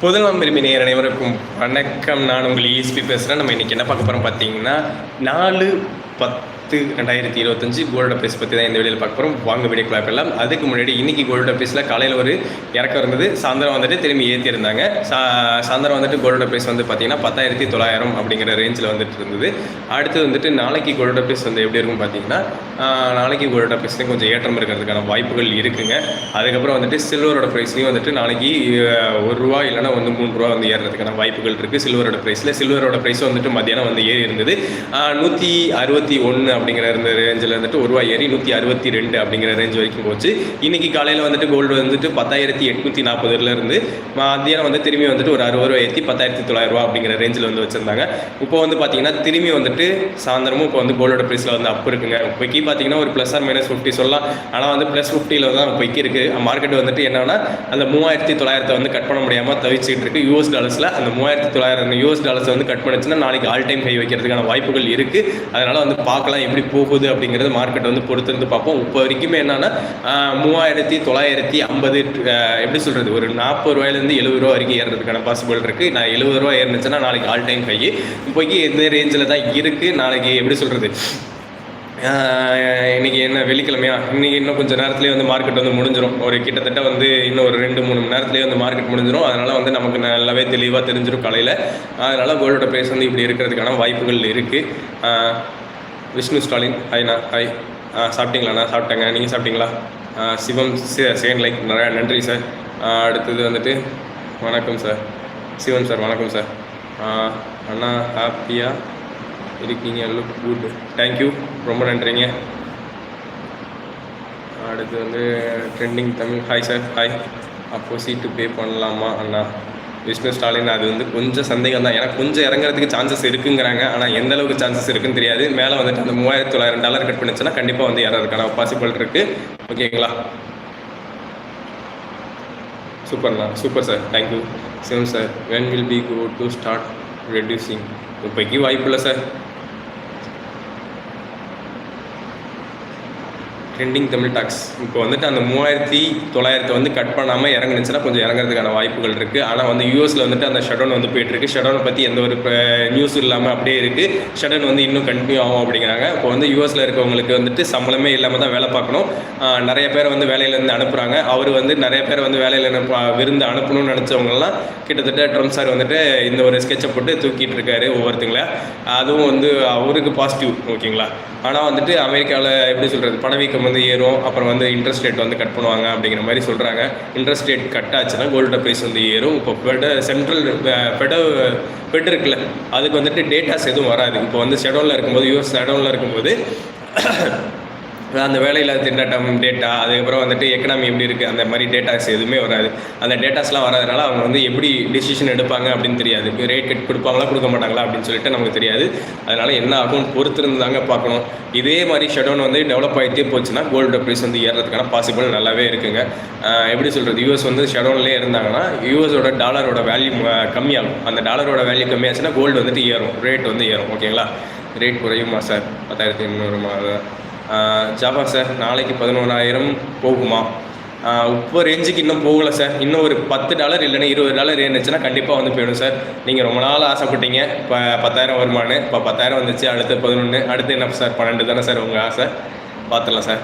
பொதுநலம் விரும்பி நேர் அனைவருக்கும் வணக்கம். நான் உங்கள் இஎஸ்பி பேசுகிறேன் நம்ம இன்றைக்கி என்ன பார்க்க போகிறோம் பார்த்தீங்கன்னா நாலு பத்து ரெண்டாயிரத்தி இருபத்தஞ்சு கோல்டு ப்ரைஸ் பற்றி தான் இந்த வீடியோவில் பார்க்க போகிறோம் வாங்க வீடியோ கிளாப் எல்லாம் அதுக்கு முன்னாடி இன்றைக்கி கோல்டு ப்ரைஸில் காலையில் ஒரு இறக்கம் இருந்தது. சாயந்தரம் வந்துட்டு திரும்பி ஏற்றிருந்தாங்க சா சாயந்தரம் வந்துட்டு கோல்டு ப்ரைஸ் வந்து பார்த்தீங்கன்னா பத்தாயிரத்தி தொள்ளாயிரம் அப்படிங்கிற ரேஞ்சில் வந்துட்டு இருந்தது. அடுத்து வந்துட்டு நாளைக்கு கோல்டு ப்ரைஸ் வந்து எப்படி இருக்கும் பார்த்தீங்கன்னா நாளைக்கு கோல்டு ப்ரைஸ்லேயும் கொஞ்சம் ஏற்றம் இருக்கிறதுக்கான வாய்ப்புகள் இருக்குங்க. அதுக்கப்புறம் வந்துட்டு சில்வரோட ப்ரைஸ்லையும் வந்துட்டு நாளைக்கு ஒரு ரூபா இல்லைனா வந்து மூணு ரூபா வந்து ஏறுறதுக்கான வாய்ப்புகள் இருக்குது சில்வரோட ப்ரைஸில் சில்வரோட ப்ரைஸ் வந்துட்டு மத்தியானம் வந்து ஏறி இருந்தது. நூற்றி அறுபத்தி ஒன்று அப்படிங்கிற இருந்த ரேஞ்சில் வந்துட்டு ஒரு ரூபாய் ஏறி நூற்றி அறுபத்தி ரெண்டு அப்படிங்கிற ரேஞ்ச் வரைக்கும் போச்சு. இன்னைக்கு காலையில் வந்துட்டு கோல்டு வந்துட்டு பத்தாயிரத்தி எட்நூற்றி நாற்பதுலேருந்து மத்தியானம் வந்து திரும்பி வந்துட்டு ஒரு அறுபது ரூபா ஏற்றி பத்தாயிரத்தி தொள்ளாயிரம் ரூபா அப்படிங்கிற ரேஞ்சில் வந்து வச்சுருந்தாங்க. இப்போ வந்து பார்த்தீங்கன்னா திரும்பி வந்துட்டு சாயந்தரமும் இப்போ வந்து கோல்டோட ப்ரைஸில் வந்து அப் இருக்குங்க. இப்போக்கி பார்த்தீங்கன்னா ஒரு ப்ளஸ் ஆர் மைனஸ் ஃபிஃப்டி சொல்லலாம். ஆனால் வந்து ப்ளஸ் ஃபிஃப்டியில் தான் இப்போக்கி இருக்குது மார்க்கெட் வந்துட்டு என்னன்னா அந்த மூவாயிரத்தி தொள்ளாயிரத்தை வந்து கட் பண்ண முடியாமல் தவிச்சிட்டு இருக்கு. யூஎஸ் டாலர்ஸில் அந்த மூவாயிரத்தி தொள்ளாயிரம் யூஎஸ் டாலர்ஸ் வந்து கட் பண்ணுச்சுன்னா நாளைக்கு ஆல் டைம் ஹை வைக்கிறதுக்கான வாய்ப்புகள் இருக்குது அதனால் வந்து பார்க்கலாம். எப்படி போகுது அப்படிங்கிறது மார்க்கெட் வந்து பொறுத்திருந்து பார்ப்போம். இப்போ வரைக்குமே என்னன்னா மூவாயிரத்தி தொள்ளாயிரத்தி ஐம்பது எப்படி சொல்கிறது ஒரு நாற்பது ரூபாயிலேருந்து எழுபது ரூபா வரைக்கும் ஏறுறதுக்கான பாசிபிள் இருக்குது நான் எழுபது ரூபா ஏறினுச்சுன்னா நாளைக்கு ஆல் டைம் கை இப்போக்கி எந்த ரேஞ்சில் தான் இருக்குது நாளைக்கு எப்படி சொல்கிறது இன்றைக்கி என்ன வெள்ளிக்கிழமையா? இன்னைக்கு இன்னும் கொஞ்சம் நேரத்துலேயே வந்து மார்க்கெட் வந்து முடிஞ்சிடும் ஒரு கிட்டத்தட்ட வந்து இன்னும் ஒரு ரெண்டு மூணு மணி நேரத்துலேயே வந்து மார்க்கெட் முடிஞ்சிடும் அதனால் வந்து நமக்கு நல்லாவே தெளிவாக தெரிஞ்சிடும் காலையில். அதனால் கோல்டோட ப்ரைஸ் வந்து இப்படி இருக்கிறதுக்கான வாய்ப்புகள் இருக்குது விஷ்ணு ஸ்டாலின் ஹாய்ண்ணா ஹாய் சாப்பிட்டீங்களாண்ணா சாப்பிட்டேங்க. நீங்கள் சாப்பிட்டீங்களா? சிவம் செகண்ட் லைக் நிறையா நன்றி சார். அடுத்தது வந்துட்டு வணக்கம் சார். சிவன் சார் வணக்கம் சார். அண்ணா ஹாப்பியாக இருக்கீங்க. லுக் குட் தேங்க்யூ ரொம்ப நன்றிங்க. அடுத்து வந்து trending Tamil. Hi sir hi அப்போ சீட்டு பே பண்ணலாமா அண்ணா? விஷ்ணு ஸ்டாலின் அது வந்து கொஞ்சம் சந்தேகம் தான் ஏன்னா கொஞ்சம் இறங்குறதுக்கு சான்சஸ் இருக்குங்கிறாங்க. ஆனால் எந்த அளவுக்கு சான்சஸ் இருக்குன்னு தெரியாது. மேலே வந்துட்டு அந்த மூவாயிரத்தி தொள்ளாயிரம் டாலர் கட் பண்ணுச்சுன்னா கண்டிப்பாக வந்து இறறதுக்கான பாசிபிள் இருக்குது ஓகேங்களா சூப்பர்ண்ணா super sir thank you Sivam sir when will be go to start reducing இப்போக்கி வாய்ப்பு இல்லை சார் ட்ரெண்டிங் தமிழ் டாக்ஸ் இப்போ வந்துட்டு அந்த மூவாயிரத்தி தொள்ளாயிரத்தை வந்து கட் பண்ணாமல் இறங்குனுச்சுன்னா கொஞ்சம் இறங்குறதுக்கான வாய்ப்புகள் இருக்குது ஆனால் வந்து யூஎஸில் வந்துட்டு அந்த ஷடவுன் வந்து போயிட்டுருக்கு. ஷடவுனை பற்றி எந்த ஒரு நியூஸ் இல்லாமல் அப்படியே இருக்குது ஷடவுன் வந்து இன்னும் கண்டினியூ ஆகும் அப்படிங்கிறாங்க. இப்போ வந்து யூஎஸில் இருக்கவங்களுக்கு வந்துட்டு சம்பளமே இல்லாமல் தான் வேலை பார்க்கணும். நிறைய பேர் வந்து வேலையிலேருந்து அனுப்புகிறாங்க அவர் வந்து நிறைய பேர் வந்து வேலையில் விருந்து அனுப்பணும்னு நினச்சவங்கலாம் கிட்டத்தட்ட ட்ரம்ப் சார் வந்துட்டு இந்த ஒரு ஸ்கெட்சை போட்டு தூக்கிட்டு இருக்காரு ஒவ்வொருத்தங்கள. அதுவும் வந்து அவருக்கு பாசிட்டிவ் ஓகேங்களா? ஆனால் வந்துட்டு அமெரிக்காவில் எப்படி சொல்கிறது பணவீக்கம் வந்து ஏறும். அப்புறம் வந்து இன்ட்ரெஸ்ட் ரேட் வந்து கட் பண்ணுவாங்க அப்படிங்கிற மாதிரி சொல்கிறாங்க இன்ட்ரெஸ்ட் ரேட் கட் ஆச்சுன்னா கோல்டு ப்ரைஸ் வந்து ஏறும். இப்போ ஃபெட சென்ட்ரல் ஃபெட ஃபெட் இருக்குல்ல அதுக்கு வந்துட்டு டேட்டாஸ் எதுவும் வராது. இப்போ வந்து ஷெடோனில் இருக்கும்போது யூஎஸ் ஷெடோனில் இருக்கும்போது அந்த வேலையில்லாத திண்டாட்டம் டேட்டா அதுக்கப்புறம் வந்துட்டு எக்கனாமி எப்படி இருக்குது அந்த மாதிரி டேட்டாஸ் எதுவுமே வராது. அந்த டேட்டாஸ்லாம் வராதனால அவங்க வந்து எப்படி டிசிஷன் எடுப்பாங்க அப்படின்னு தெரியாது. ரேட் கட் கொடுப்பாங்களா கொடுக்க மாட்டாங்களா அப்படின்னு சொல்லிட்டு நமக்கு தெரியாது. அதனால் என்ன ஆகும் பொறுத்திருந்தாங்க பார்க்கணும். இதே மாதிரி ஷடவுன் வந்து டெவலப் ஆகிட்டே போச்சுன்னா கோல்டு ப்ரைஸ் வந்து ஏறுறதுக்கான பாசிபிள் நல்லாவே இருக்குங்க. எப்படி சொல்கிறது யூஎஸ் வந்து ஷடவுன்லேயே இருந்தாங்கன்னா யூஎஸோட டாலரோட வேல்யூ கம்மியாகும். அந்த டாலரோட வேல்யூ கம்மியாச்சுன்னா கோல்டு வந்துட்டு ஏறும். ரேட் வந்து ஏறும். ஓகேங்களா ரேட் குறையுமா சார் பத்தாயிரத்தி எண்ணூறுமா ஜாபா சார் நாளைக்கு பதினோராயிரம் போகுமா? இப்போ ரேஞ்சுக்கு இன்னும் போகலை சார். இன்னும் ஒரு பத்து டாலர் இல்லைன்னா இருபது டாலர் இருந்துச்சுன்னா கண்டிப்பாக வந்து போயிடும் சார். நீங்கள் ரொம்ப நாள் ஆசைப்பட்டீங்க. இப்போ பத்தாயிரம் வருமானு. இப்போ பத்தாயிரம் வந்துச்சு அடுத்து பதினொன்று அடுத்து என்ன சார்? பன்னெண்டு தானே சார் உங்கள் ஆசை? பார்த்துடலாம் சார்.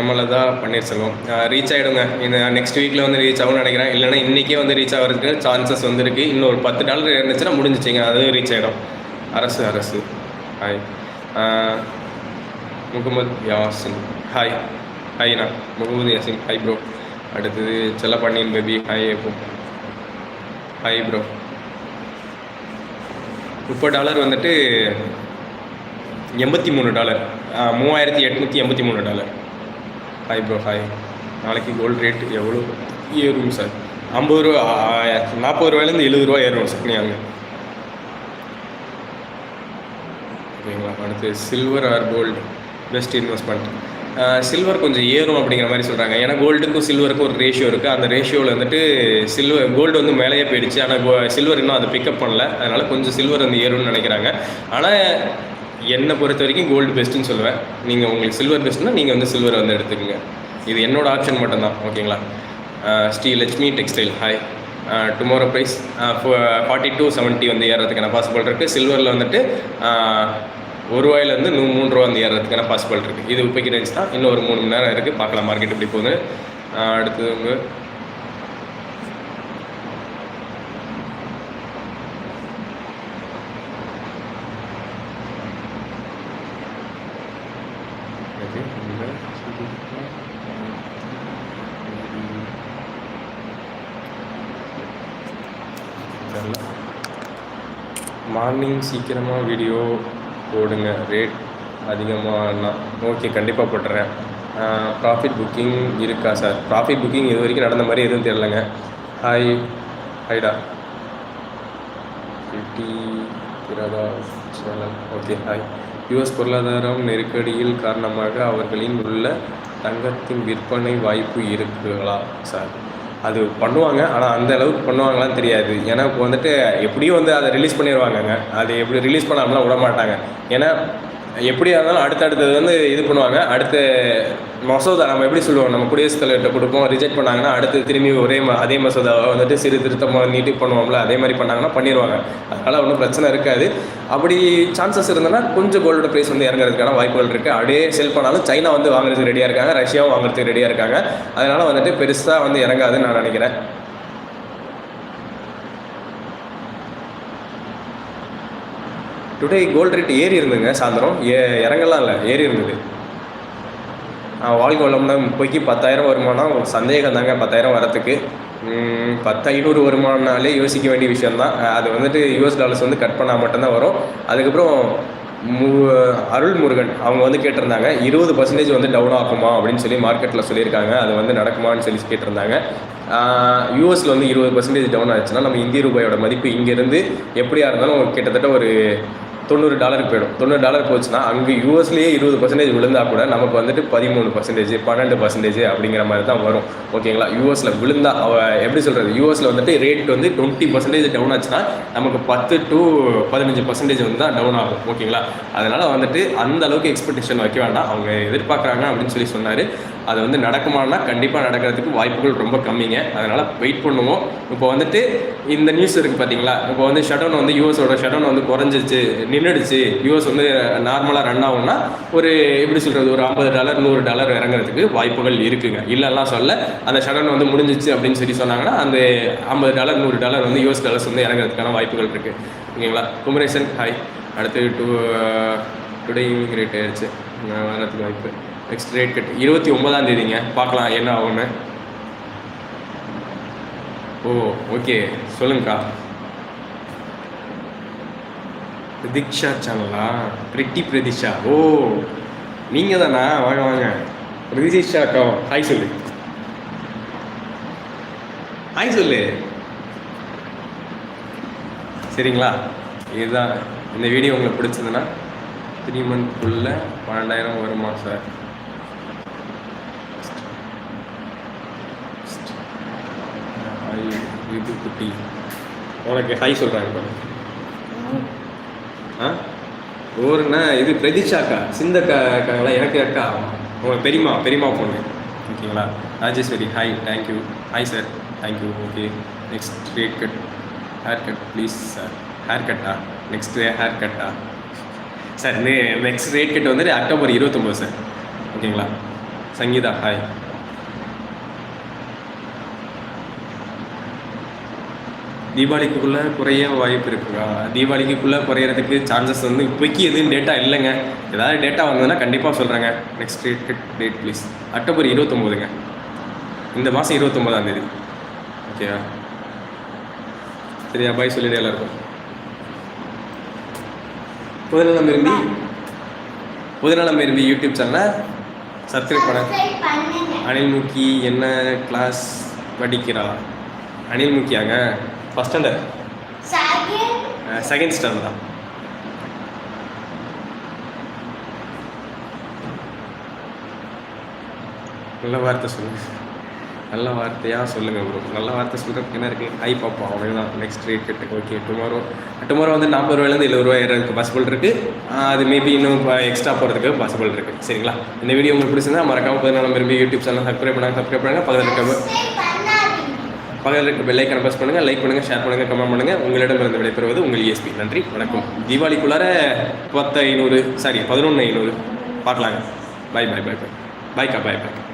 எம்எல்ஏ பன்னீர்செல்வம். ரீச் ஆகிடுங்க இந்த நெக்ஸ்ட் வீக்கில் வந்து ரீச் ஆகும்னு நினைக்கிறேன். இல்லைன்னா இன்றைக்கே வந்து ரீச் ஆகிறதுக்கு சான்சஸ் வந்துருக்கு இன்னும் ஒரு பத்து டாலர் இருந்துச்சுன்னா முடிஞ்சிச்சிங்க. அதுவும் ரீச் ஆகிடும் Arasu Arasu. Hi uh, Mohammed Yasin. Hi ஹாய்ண்ணா முகமது யாசின். ஹாய் ப்ரோ அடுத்தது செல்லப்பாண்டியன் பேபி ஹாய் எப்போ ஹாய் ப்ரோ முப்பது டாலர் வந்துட்டு எண்பத்தி மூணு டாலர் மூவாயிரத்தி எட்நூற்றி எண்பத்தி மூணு டாலர் ஹாய் ப்ரோ ஹாய் நாளைக்கு கோல்டு ரேட் எவ்வளோ? ஏறும் சார் ஐம்பது ரூபா நாற்பது ரூபாயிலேருந்து எழுபது ரூபா ஏறும் சார் நீங்கள் பார்க்கலாம். அடுத்து silver or gold best investment silver கொஞ்சம் ஏறும் அப்படிங்கிற மாதிரி சொல்கிறாங்க ஏன்னா கோல்டுக்கும் சில்வருக்கும் ஒரு ரேஷியோ இருக்குது அந்த ரேஷியோவில் வந்துட்டு சில்வர் கோல்டு வந்து மேலேயே போயிடுச்சு. ஆனால் சில்வர் இன்னும் அதை பிக்கப் பண்ணல. அதனால் கொஞ்சம் சில்வர் வந்து ஏறும்னு நினைக்கிறாங்க. ஆனால் என்னை பொறுத்த வரைக்கும் கோல்டு பெஸ்ட்டுன்னு சொல்லுவேன். நீங்கள் உங்களுக்கு சில்வர் பெஸ்ட்னா நீங்கள் வந்து சில்வர் வந்து எடுத்துக்கோங்க. இது என்னோடய ஆப்ஷன் மட்டும்தான். ஓகேங்களா? Sri Lakshmi textile hi tomorrow price forty two seventy வந்து ஏறதுக்கான பாசிபிள் இருக்குது சில்வரில் வந்துட்டு ஒரு ரூபாயிலேருந்து நூ மூணு ரூபா வந்து ஏறதுக்கான பாசிபிள் இருக்குது இது இப்போக்கி ரேஞ்ச் தான். இன்னும் ஒரு மூணு மணி நேரம் இருக்குது பார்க்கலாம் மார்க்கெட் எப்படி போகுது அடுத்து அடுத்தது உங்க மார்னிங் சீக்கிரமாக வீடியோ போடுங்க ரேட் அதிகமாகனா ஓகே கண்டிப்பாக போட்டுறேன். ப்ராஃபிட் புக்கிங் இருக்கா சார் ப்ராஃபிட் புக்கிங் இது வரைக்கும் நடந்த மாதிரி எதுவும் தெரிலங்க ஹாய் ஹைடா சிட்டி கிரதா சேனல் ஓகே ஹாய் யுஎஸ் பொருளாதாரம் நெருக்கடியில் காரணமாக அவர்களின் உள்ள தங்கத்தின் விற்பனை வாய்ப்பு இருக்குங்களா சார் அது பண்ணுவாங்க. ஆனால் அந்த அளவுக்கு பண்ணுவாங்களான்னு தெரியாது. ஏன்னா இப்போ வந்துட்டு எப்படியும் வந்து அதை ரிலீஸ் பண்ணிடுவாங்கங்க அது எப்படி ரிலீஸ் பண்ணாமலாம் விட மாட்டாங்க ஏன்னா எப்படியா இருந்தாலும் அடுத்தடுத்தது வந்து இது பண்ணுவாங்க. அடுத்த மசோதா நம்ம எப்படி சொல்லுவோம்? நம்ம குடியரசுத் தலைவர்கிட்ட கொடுப்போம். ரிஜெக்ட் பண்ணாங்கன்னா அடுத்து திரும்பி ஒரே அதே மசோதாவை வந்துட்டு சிறு திருத்தமாக நீட்டி பண்ணுவோம்ல. அதே மாதிரி பண்ணாங்கன்னா பண்ணிடுவாங்க அதனால் ஒன்றும் பிரச்சனை இருக்காது. அப்படி சான்சஸ் இருந்ததுன்னா கொஞ்சம் கோல்டோட ப்ரைஸ் வந்து இறங்குறதுக்கான வாய்ப்புகள் இருக்குது அப்படியே செல் பண்ணாலும் சைனா வந்து வாங்குறதுக்கு ரெடியாக இருக்காங்க. ரஷ்யாவும் வாங்குறதுக்கு ரெடியாக இருக்காங்க. அதனால் வந்துட்டு பெருசாக வந்து இறங்காதுன்னு நான் நினைக்கிறேன். டுடே கோல்டு ரேட் ஏறி இருந்துங்க சாயந்தரம். ஏ இறங்கலாம் இல்லை ஏறி இருந்தது. வாழ்க்கை வளம்னா இப்போக்கி பத்தாயிரம் வருமானம். சந்தேகம் தாங்க பத்தாயிரம் வரத்துக்கு. பத்து ஐநூறு வருமானம்னாலே யோசிக்க வேண்டிய விஷயந்தான் அது வந்துட்டு யூஎஸ் டாலர்ஸ் வந்து கட் பண்ணால் மட்டும்தான் வரும். அதுக்கப்புறம் மு அருள் முருகன் அவங்க வந்து கேட்டிருந்தாங்க இருபது பர்சன்டேஜ் வந்து டவுன் ஆகுமா அப்படின்னு சொல்லி மார்க்கெட்டில் சொல்லியிருக்காங்க. அது வந்து நடக்குமான்னு சொல்லி கேட்டிருந்தாங்க. யூஎஸில் வந்து இருபது பர்சன்டேஜ் டவுன் ஆச்சுன்னா நம்ம இந்திய ரூபாயோட மதிப்பு இங்கேருந்து எப்படியா இருந்தாலும் கிட்டத்தட்ட ஒரு தொண்ணூறு டாலருக்கு போயிடும். தொண்ணூறு டாலர் போச்சுன்னா அங்கே யூஎஸ்லேயே இருபது பர்சன்டேஜ் விழுந்தா கூட நமக்கு வந்துட்டு பதிமூணு பர்சன்டேஜ் பன்னெண்டு பர்சன்டேஜ் அப்படிங்கிற மாதிரி தான் வரும். ஓகேங்களா? யூஎஸில் விழுந்தா அவ எப்படி சொல்கிறது யூஎஸில் வந்துட்டு ரேட் வந்து டுவெண்ட்டி பர்சன்டேஜ் டவுன் ஆச்சுன்னா நமக்கு பத்து டு பதினஞ்சு பர்சன்டேஜ் வந்து தான் டவுன் ஆகும். ஓகேங்களா? அதனால் வந்துட்டு அந்த அளவுக்கு எக்ஸ்பெக்டேஷன் வைக்க வேண்டாம். அவங்க எதிர்பார்க்குறாங்க அப்படின்னு சொல்லி சொன்னார். அது வந்து நடக்குமானா கண்டிப்பாக நடக்கிறதுக்கு வாய்ப்புகள் ரொம்ப கம்மிங்க. அதனால் வெயிட் பண்ணுவோம். இப்போ வந்துட்டு இந்த நியூஸ் இருக்குது பார்த்தீங்களா இப்போ வந்து ஷட்டவுன் வந்து யூஎஸோட ஷட்டவுன் வந்து குறைஞ்சிச்சு நின்றுடுச்சு யூஎஸ் வந்து நார்மலாக ரன் ஆகும்னா ஒரு எப்படி சொல்கிறது ஒரு ஐம்பது டாலர் நூறு டாலர் இறங்குறதுக்கு வாய்ப்புகள் இருக்குங்க. இல்லைலாம் சொல்ல அந்த ஷடன் வந்து முடிஞ்சிச்சு அப்படின்னு சொல்லி சொன்னாங்கன்னா அந்த ஐம்பது டாலர் நூறு டாலர் வந்து யூஎஸ் டாலர்ஸ் வந்து இறங்குறதுக்கான வாய்ப்புகள் இருக்குது ஓகேங்களா? குமரேசன் ஹாய் அடுத்து டூ டுடே ஈவினிங் ரேட் ஆயிடுச்சு. நான் வரதுக்கு வாய்ப்பு. நெக்ஸ்ட் ரேட் கட் இருபத்தி ஒன்பதாம் தேதிங்க. பார்க்கலாம் என்ன ஆகும்னு. ஓ ஓகே சொல்லுங்கக்கா. பிரதீக்ஷா சேனலா பிரிட்டி பிரதீஷா ஓ நீங்கள் தானா வாங்க வாங்க. பிரதீஷா அக்கா ஹாய் சொல்லு. ஹாய் சொல்லு. சரிங்களா? இதுதான். இந்த வீடியோ உங்களுக்கு பிடிச்சதுன்னா த்ரீ மந்த்க்குள்ளே பன்னெண்டாயிரம் வருமா சார் ஹாய் இது குட்டி. உனக்கு ஹாய் சொல்கிறாங்க ஆ? ஓருண்ணா இது பிரதீஷா அக்கா சிந்தக்கா அக்காங்களா எனக்கு அக்கா. உங்கள் பெரியம்மா பெரியம்மா பொண்ணு. ஓகேங்களா? Rajeshwari hi thank you hi sir thank you okay next rate cut hair cut please sir hair khatta next hair கட்டா சார் நெக்ஸ்ட் ரேட் கட் வந்துட்டு அக்டோபர் இருபத்தொம்போது சார் ஓகேங்களா? சங்கீதா ஹாய் தீபாவளிக்குள்ளே குறைய வாய்ப்பு இருக்குங்க தீபாவளிக்குள்ளே குறையிறதுக்கு சான்சஸ் வந்து இப்போக்கி எதுவும் டேட்டா இல்லைங்க. ஏதாவது டேட்டா வந்ததுன்னா கண்டிப்பாக சொல்கிறேங்க next date date please October இருபத்தொம்போதுங்க. இந்த மாதம் இருபத்தொம்போதாம் தேதி. ஓகேவா சரியா? பாய் சொல்லிடு எல்லாருக்கும். புதுநலம் விரும்பி புதுநலம் விரும்பி யூடியூப் சேனலை சப்ஸ்கிரைப் பண்ண. பண்ணுங்க. அனில்முகி என்ன கிளாஸ் படிக்கிறா? அனில்முகியாங்க ஃபஸ்ட் ஸ்டாண்டர்ட் செகண்ட் ஸ்டாண்டர்ட் தான் நல்ல வார்த்தை சொல்லுங்கள் நல்ல வார்த்தையாக சொல்லுங்கள் ப்ரோ நல்ல வார்த்தை சொல்கிறதுக்கு என்ன இருக்குது ஐ பாப்பா அவ்வளோதான் next rate cut okay tomorrow tomorrow வந்து நாற்பது ரூபாயிலேருந்து எழுபது ரூபாய் ஏறதுக்கு பாசிபிள் இருக்குது அது மேபி இன்னும் எக்ஸ்ட்ரா போகிறதுக்கு பாசிபிள் இருக்குது சரிங்களா? இந்த வீடியோ உங்களுக்கு பிடிச்சிருந்தா மறக்காம பதினாலாம் விரும்பி யூடியூப் சேனல் சப்ஸ்கிரைப் பண்ணாங்க. சப்ஸ்கிரைப் பண்ணுங்கள் பக்கத்தில் இருக்க பக்கத்தில் இருக்க பெல்லைக்கனை ப்ரெஸ் பண்ணுங்கள் லைக் பண்ணுங்கள் ஷேர் பண்ணுங்கள் கமெண்ட் பண்ணுங்கள் உங்களிடமிருந்து விடைபெறுவது உங்கள் இஎஸ்பி நன்றி வணக்கம். தீபாவளிக்குள்ளார பத்து ஐநூறு சாரி பதினொன்று ஐநூறு. பார்க்கலாங்க பாய் பாய் பாய் பாய் பாய்க்கா பாய் பாய்